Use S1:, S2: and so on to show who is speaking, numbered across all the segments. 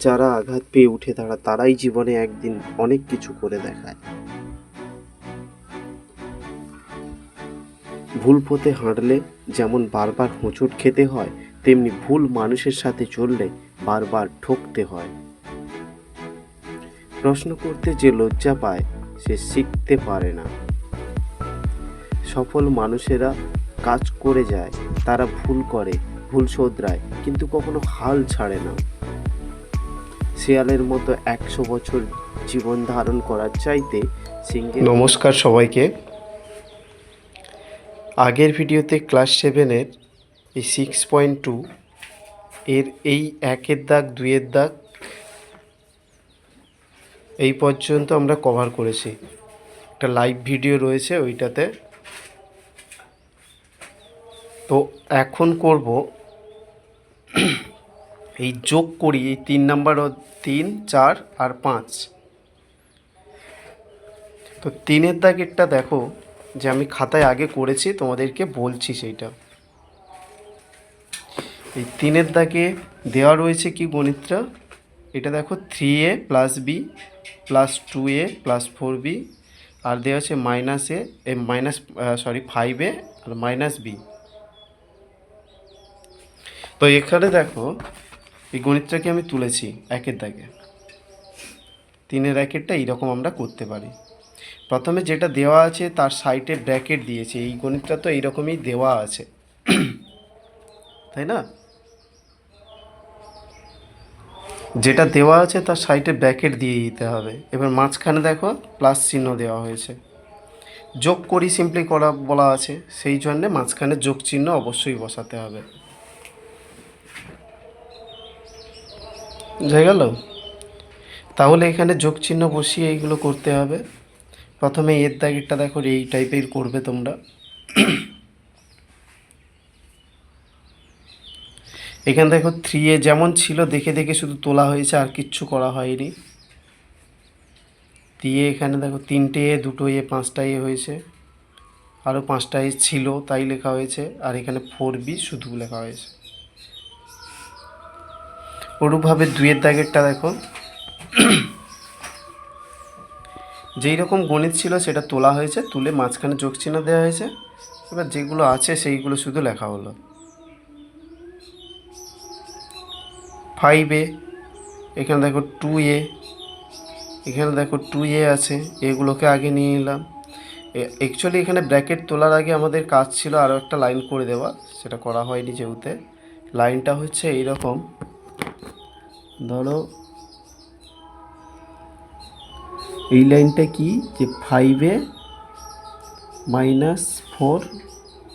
S1: যারা আঘাত পেয়ে উঠে দাঁড়া তারাই জীবনে একদিন অনেক কিছু করে দেখায়। ভুল পথে হাঁটলে যেমন বারবার হোঁচট খেতে হয়, তেমনি ভুল মানুষের সাথে চললে বারবার ঠকতে হয়। প্রশ্ন করতে যে লজ্জা পায়, সে শিখতে পারে না। সফল মানুষেরা কাজ করে যায়, তারা ভুল করে, ভুল শোধরায়, কিন্তু কখনো হাল ছাড়ে না। শেয়ালের মতো একশো বছর জীবন ধারণ করার চাইতে সিংহে নমস্কার সবাইকে। আগের ভিডিওতে ক্লাস সেভেনের এই সিক্স পয়েন্ট টু এর এই একের দাগ, দুইয়ের দাগ এই পর্যন্ত আমরা কভার করেছি। একটা লাইভ ভিডিও রয়েছে ওইটাতে। তো এখন করব এই যোগ করি, এই তিন নাম্বার তিন, চার আর পাঁচ। তো তিনের দাগেরটা দেখো, যে আমি খাতায় আগে করেছি, তোমাদেরকে বলছি সেইটা। এই তিনের দাগে দেওয়া রয়েছে কি গণিতটা? এটা দেখো three A plus B plus two A plus four B আর দেওয়া আছে minus A minus sorry five A R minus B তো এখানে দেখো এই গণিতটাকে আমি তুলেছি একের দাগে। তিনের একেরটা এইরকম আমরা করতে পারি। প্রথমে যেটা দেওয়া আছে তার সাইডে ব্র্যাকেট দিয়েছে, এই গণিতটা তো এইরকমই দেওয়া আছে। তাই না? যেটা দেওয়া আছে তার সাইডে ব্র্যাকেট দিয়ে দিতে হবে। এবার মাঝখানে দেখো প্লাস চিহ্ন দেওয়া হয়েছে। যোগ করি, সিম্পলি করা, বলা আছে। সেই জন্যে মাঝখানে যোগ চিহ্ন অবশ্যই বসাতে হবে। হয়ে গেল? তাহলে এখানে যোগ চিহ্ন বসিয়ে এইগুলো করতে হবে। প্রথমে এর দাগেরটা দেখো, এই টাইপের করবে তোমরা। এখানে দেখো থ্রি এ যেমন ছিল, দেখে দেখে শুধু তোলা হয়েছে, আর কিচ্ছু করা হয়নি। দিয়ে এখানে দেখো, তিনটে এ, দুটো এ, পাঁচটা এ হয়েছে। আরও পাঁচটা এ ছিল, তাই লেখা হয়েছে। আর এখানে ফোর বি শুধু লেখা হয়েছে। ওরূপভাবে দুইয়ের দাগেরটা দেখো। যেই রকম গণিত ছিল সেটা তোলা হয়েছে, তুলে মাঝখানে যোগ চিহ্ন দেওয়া হয়েছে। এবার যেগুলো আছে সেইগুলো শুধু লেখা হলো। ফাইভ এ এখানে দেখো টু এ এখানে দেখো টু এ আছে, এগুলোকে আগে নিয়ে নিলাম। অ্যাকচুয়ালি এখানে ব্র্যাকেট তোলার আগে আমাদের কাজ ছিল আরও একটা লাইন করে দেওয়া, সেটা করা হয়নি যেহেতু। লাইনটা হচ্ছে এইরকম। ধরো, এই লাইনটা কি? যে ফাইভে minus four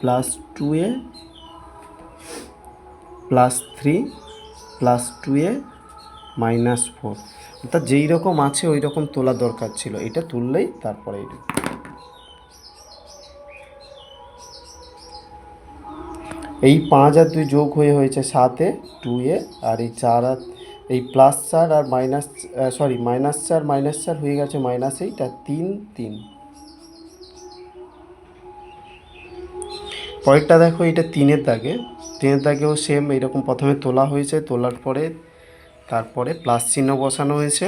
S1: plus two A plus three plus two A minus four অর্থাৎ যেই রকম আছে, ওই রকম তোলা দরকার ছিল। এটা তুললেই তারপরে এটা। এই পাঁচ আর দুই যোগ হয়ে হয়েছে সাতে টু এ, আর এই চার আর এই প্লাস চার আর মাইনাস সরি মাইনাস চার মাইনাস চার হয়ে গেছে মাইনাস এইট আর তিন তিন। পরেরটা দেখো, এটা তিনের দাগে। তিনের দাগেও সেম এইরকম প্রথমে তোলা হয়েছে, তোলার পরে তারপরে প্লাস চিহ্ন বসানো হয়েছে।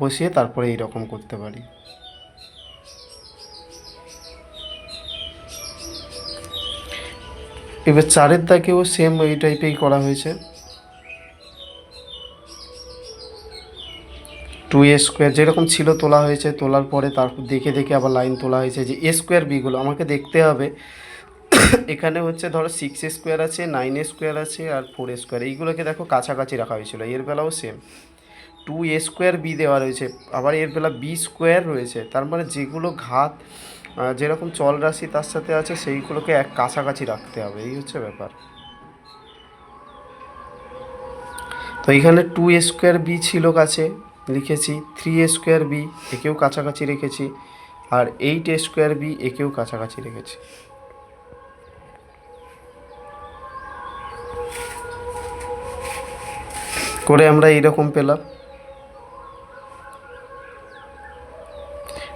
S1: বসিয়ে তারপরে এইরকম করতে পারি। এবার চারের দাগেও সেম এই টাইপেই করা হয়েছে। টু এ স্কোয়ার যেরকম ছিল তোলা হয়েছে, তোলার পরে তারপর দেখে দেখে আবার লাইন তোলা হয়েছে যে এ স্কোয়ার বিগুলো আমাকে দেখতে হবে। এখানে হচ্ছে ধরো সিক্স স্কোয়ার আছে নাইন স্কোয়ার আছে আর ফোর স্কোয়ার এইগুলোকে দেখো কাছাকাছি রাখা হয়েছিল। এর বেলাও same two A square B দেওয়া রয়েছে। আবার এর বেলা বি স্কোয়ার রয়েছে। তার মানে যেগুলো ঘাত যেরকম চল রাশি তার সাথে আছে, সেইগুলোকে এক কাছাকাছি রাখতে হবে। এই হচ্ছে ব্যাপার। তো এখানে টু স্কোয়ার বি ছিল কাছে। লিখেছি থ্রি এ স্কোয়ার বি একেও কাছাকাছি রেখেছি, আর এইট এ স্কোয়ার বি একেও কাছাকাছি রেখেছি। করে আমরা এইরকম পেলাম।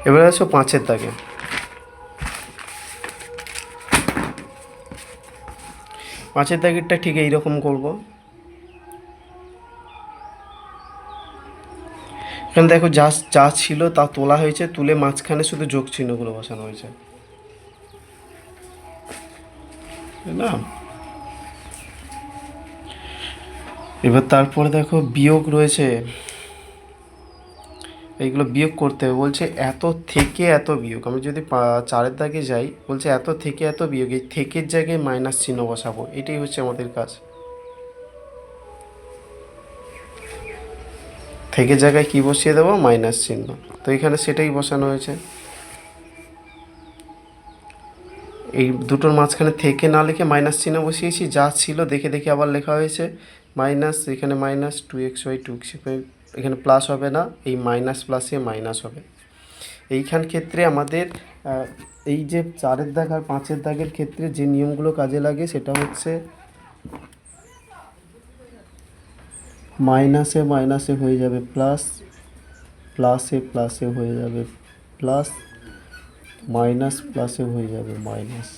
S1: এবারে আসো পাঁচের দাগে। পাঁচের দাগেরটা ঠিক এইরকম করব। এখানে দেখো যা যা ছিল তা তোলা হয়েছে, তুলে মাঝখানে শুধু যোগ চিহ্নগুলো বসানো হয়েছে। না? এবার তারপরে দেখো বিয়োগ রয়েছে। এইগুলো বিয়োগ করতে হবে। বলছে এত থেকে এত বিয়োগ। আমি যদি চারের দাগে যাই, বলছে এত থেকে এত বিয়োগ। এই থেকের জায়গায় মাইনাস চিহ্ন বসাবো। এটাই হচ্ছে আমাদের কাজ। থেকে জায়গায় কি বসিয়ে দেবো? মাইনাস চিহ্ন। তো এখানে সেটাই বসানো হয়েছে। এই দুটোর মাঝখানে থেকে না লিখে মাইনাস চিহ্ন বসিয়েছি। যা ছিল দেখে দেখে আবার লেখা হয়েছে। মাইনাস, এখানে minus two X Y two এখানে প্লাস হবে না। এই মাইনাস প্লাসে মাইনাস হবে। এইখান ক্ষেত্রে আমাদের এই যে চারের দাগ আর পাঁচের দাগের ক্ষেত্রে যে নিয়মগুলো কাজে লাগে, সেটা হচ্ছে মাইনাসে মাইনাসে হয়ে যাবে প্লাস প্লাসে প্লাসে হয়ে যাবে প্লাস মাইনাস প্লাসে হয়ে যাবে মাইনাস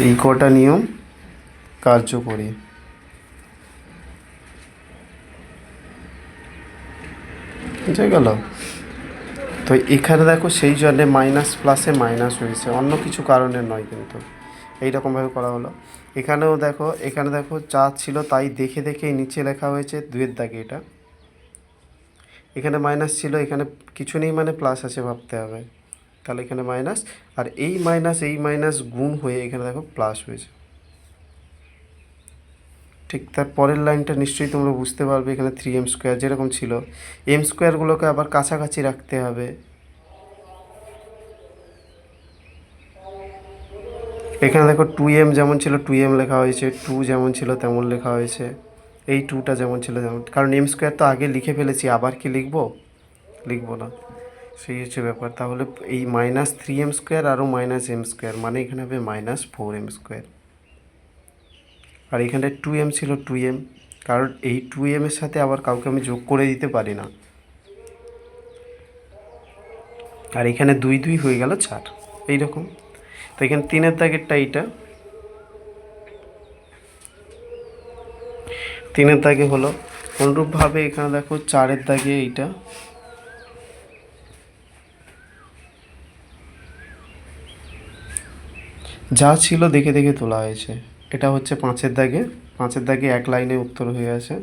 S1: এই কটা নিয়ম কার্যকরী বুঝে গেল তো এখানে দেখো সেই জন্যে মাইনাস প্লাসে মাইনাস হয়েছে। অন্য কিছু কারণে নয় কিন্তু। এইরকমভাবে করা হলো। এখানেও দেখো, এখানে দেখো যা ছিল তাই দেখে দেখে নিচে লেখা হয়েছে দুয়ের দাগে এটা। এখানে মাইনাস ছিল, এখানে কিছু নেই মানে প্লাস আছে ভাবতে হবে। তাহলে এখানে মাইনাস আর এই মাইনাস এই মাইনাস গুণ হয়ে এখানে দেখো প্লাস হয়েছে। ঠিক, তার পরের লাইনটা নিশ্চয়ই তোমরা বুঝতে পারবে এখানে থ্রি এম স্কোয়ার যেরকম ছিল। এম স্কোয়ারগুলোকে আবার কাছাকাছি রাখতে হবে। এখানে দেখো টু এম যেমন ছিল টু এম লেখা হয়েছে টু যেমন ছিল তেমন লেখা হয়েছে। এই টুটা যেমন ছিল যেমন কারণ এম স্কোয়ার তো আগে লিখে ফেলেছি, আবার কি লিখব? লিখব না। সেই হচ্ছে ব্যাপার। তাহলে এই মাইনাস থ্রি এম স্কোয়ার আরও মাইনাস এম স্কোয়ার মানে এখানে হবে মাইনাস ফোর এম স্কোয়ার আর এখানে টু এম ছিল টু এম কারণ এই টু এমের সাথে আবার কাউকে আমি যোগ করে দিতে পারি না। আর এখানে দুই দুই হয়ে গেল চার, এইরকম। তো এখানে তিনের দাগেরটা এইটা। তিনের দাগে হলো, অনুরূপভাবে এখানে দেখো চারের দাগে এইটা। যা ছিল দেখে দেখে তোলা হয়েছে। এটা হচ্ছে পাঁচের দাগে। পাঁচের দাগে এক লাইনে উত্তর হয়ে আছে।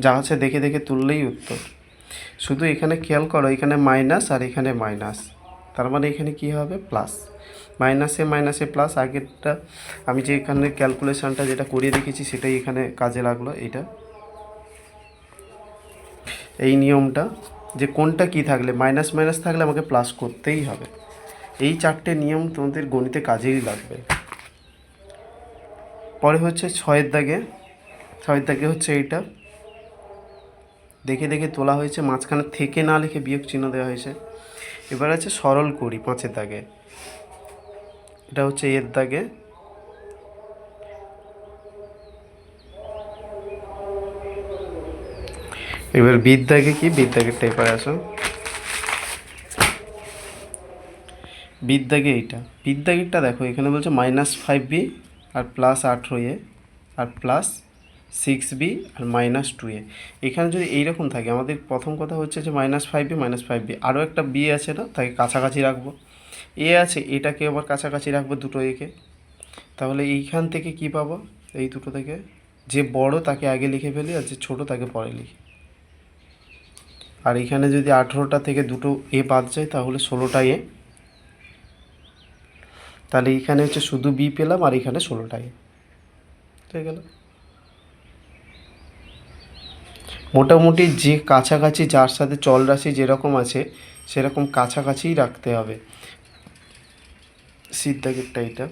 S1: যা আছে দেখে দেখে তুললেই উত্তর। শুধু এখানে খেয়াল করো, এখানে মাইনাস আর এখানে মাইনাস। তার মানে এখানে কি হবে? প্লাস। মাইনাসে মাইনাসে প্লাস। আগেরটা আমি যে এখানে ক্যালকুলেশানটা যেটা করিয়ে দেখেছি সেটাই এখানে কাজে লাগল এটা। এই নিয়মটা যে কোনটা কি থাকলে, মাইনাস মাইনাস থাকলে আমাকে প্লাস করতেই হবে। এই চারটে নিয়ম তোমাদের গণিতে কাজেই লাগবে। পরে হচ্ছে ছয়ের দাগে ছয়ের দাগে হচ্ছে এইটা। দেখে দেখে তোলা হয়েছে, মাঝখানে থেকে না লিখে বিয়োগ চিহ্ন দেওয়া হয়েছে। এবার আছে সরল করি পাঁচের দাগে। এটা হচ্ছে এর দাগে। এবার বিদ দাগে কি? বিদ দাগের টাইপার আসো। বিদ্যাগে এইটা। বিদ্যাগেরটা দেখো, এখানে বলছে মাইনাস ফাইভ বি আর প্লাস আঠেরো এ আর প্লাস সিক্স বি আর মাইনাস টু এ এখানে যদি এইরকম থাকে, আমাদের প্রথম কথা হচ্ছে যে minus five B minus five B আরও একটা বি আছে না, তাকে কাছাকাছি রাখব। এ আছে, এটাকে আবার কাছাকাছি রাখব দুটো একে তাহলে এইখান থেকে কি পাবো? এই দুটো থেকে। যে বড় তাকে আগে লিখে ফেলি আর যে ছোটো তাকে পরে লিখি। আর এখানে যদি আঠেরোটা থেকে দুটো এ বাদ যায়, তাহলে ষোলোটা এ তাহলে এখানে হচ্ছে শুধু বি পেলাম আর এখানে ষোলোটাই হয়ে গেল? মোটামুটি যে কাছাকাছি যার সাথে চল রাশি যেরকম আছে, সেরকম কাছাকাছিই রাখতে হবে। সিদ্ধাগেরটা এটা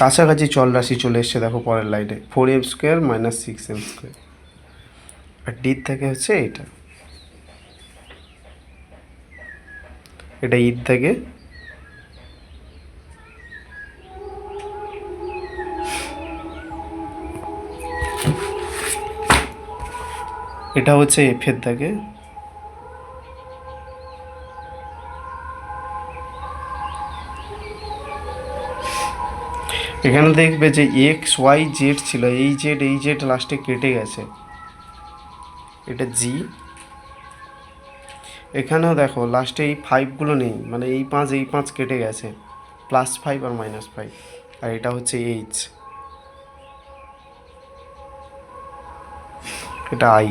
S1: কাছাকাছি চল রাশি চলে এসছে, দেখো পরের লাইনে four M square minus six M square আর ডির থেকে হচ্ছে এইটা। এটা ঈদ থাকে। এটা হচ্ছে এফের থাকে। এখানে দেখবে যে এক্স ওয়াই জেড ছিল। এই জেড এই জেড লাস্টে কেটে গেছে। এটা জি এখানেও দেখো লাস্টে এই ফাইভগুলো নেই মানে এই পাঁচ এই পাঁচ কেটে গেছে প্লাস ফাইভ আর মাইনাস ফাইভ আর এটা হচ্ছে এইচ এটা আই